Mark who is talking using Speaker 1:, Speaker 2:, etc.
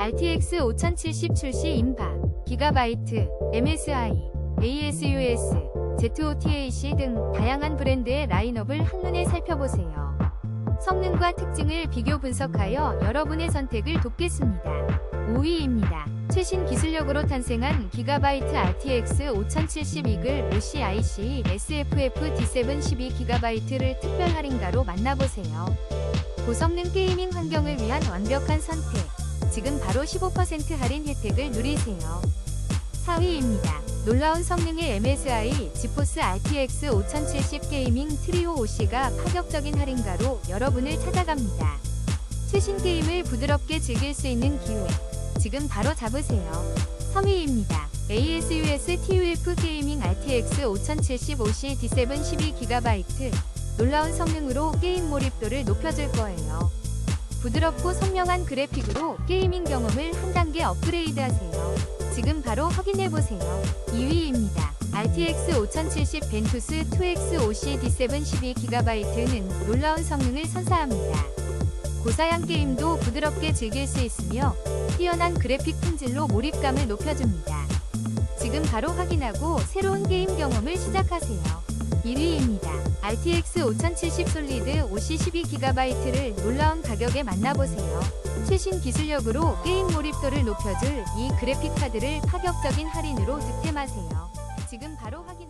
Speaker 1: RTX 5070 출시 임박, 기가바이트, MSI, ASUS, ZOTAC 등 다양한 브랜드의 라인업을 한눈에 살펴보세요. 성능과 특징을 비교 분석하여 여러분의 선택을 돕겠습니다. 5위입니다. 최신 기술력으로 탄생한 기가바이트 RTX 5070 이글 OCIC SFF D7 12GB를 특별 할인가로 만나보세요. 고성능 게이밍 환경을 위한 완벽한 선택. 지금 바로 15% 할인 혜택을 누리세요. 4위입니다. 놀라운 성능의 MSI 지포스 RTX 5070 게이밍 트리오 OC가 파격적인 할인가로 여러분을 찾아갑니다. 최신 게임을 부드럽게 즐길 수 있는 기회. 지금 바로 잡으세요. 3위입니다. ASUS TUF 게이밍 RTX 5070 OC D7 12GB 놀라운 성능으로 게임 몰입도를 높여줄 거예요. 부드럽고 선명한 그래픽으로 게이밍 경험을 한 단계 업그레이드 하세요. 지금 바로 확인해보세요. 2위입니다. RTX 5070 벤투스 2X OC D7 12GB는 놀라운 성능을 선사합니다. 고사양 게임도 부드럽게 즐길 수 있으며 뛰어난 그래픽 품질로 몰입감을 높여줍니다. 지금 바로 확인하고 새로운 게임 경험을 시작하세요. 1위입니다. RTX 5070 솔리드 512GB를 놀라운 가격에 만나보세요. 최신 기술력으로 게임 몰입도를 높여줄 이 그래픽 카드를 파격적인 할인으로 득템하세요. 지금 바로 확인